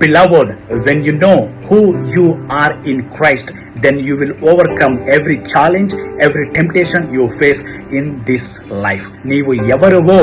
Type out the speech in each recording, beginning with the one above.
Beloved, when you know who you are in Christ, then you will overcome every challenge, every temptation you face in this life. నీవు ఎవరువో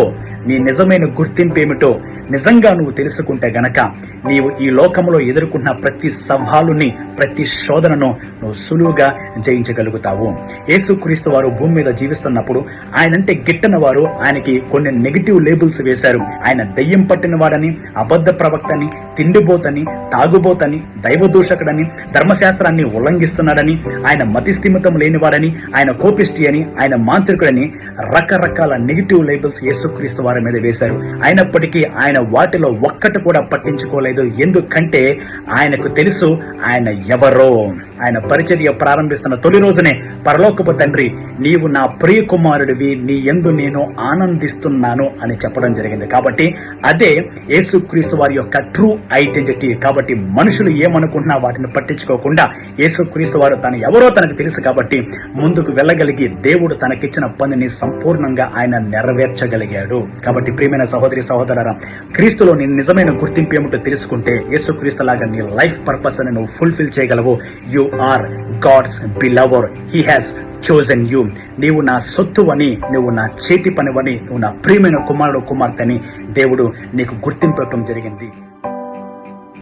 నీ నిజమైన గుర్తింపు ఏమిటో నిజంగా నువ్వు తెలుసుకుంటే గనక నీవు ఈ లోకంలో ఎదుర్కొన్న ప్రతి సవాలుని ప్రతి శోధనను నువ్వు సులువుగా జయించగలుగుతావు. యేసుక్రీస్తు వారు భూమి మీద జీవిస్తున్నప్పుడు ఆయనంటే గిట్టన వారు ఆయనకి కొన్ని నెగిటివ్ లేబుల్స్ వేశారు. ఆయన దయ్యం పట్టిన వాడని అబద్ధ ప్రవక్తని తిండిబోతని తాగుబోతని దైవదూషకుడని ధర్మశాస్త్రాన్ని ఉల్లంఘిస్తున్నాడని ఆయన మతిస్థిమితం లేనివాడని ఆయన కోపిష్టి అని ఆయన మాంత్రికుడని రకరకాల నెగిటివ్ లేబుల్స్ యేసుక్రీస్తు వారి మీద వేశారు. అయినప్పటికీ ఆయన వాటిలో ఒక్కటి కూడా పట్టించుకోలేదు. ఎందుకంటే ఆయనకు తెలుసు ఆయన ఎవరో? ఆయన పరిచర్య ప్రారంభిస్తున్న తొలి రోజునే పరలోకపు తండ్రి నీవు నా ప్రియ కుమారుడివి నీ ఎందు నేను ఆనందిస్తున్నాను అని చెప్పడం జరిగింది. కాబట్టి అదే యేసుక్రీస్తు వారి యొక్క ట్రూ ఐడెంటిటీ కాబట్టి మనుషులు ఏమనుకుంటున్నా వాటిని పట్టించుకోకుండా యేసుక్రీస్తు వారు తను ఎవరో తనకు తెలుసు కాబట్టి ముందుకు వెళ్ళగలిగి దేవుడు తనకిచ్చిన పనిని సంపూర్ణంగా ఆయన నెరవేర్చగలిగాడు. కాబట్టి ప్రియమైన సహోదరి సహోదర క్రీస్తులో నీ నిజమైన గుర్తింపు ఏమిటో తెలుసుకుంటే యేసుక్రీస్తు లాగా నీ లైఫ్ పర్పస్ అని నువ్వు ఫుల్ఫిల్ చేయగలవు. You are God's believer he has chosen you నీవు నా సొత్తు అని నువ్వు నా చేతి పనివని నువ్వు నా ప్రియమైన కుమారుడు కుమార్తెని దేవుడు నీకు గుర్తింపు జరిగింది.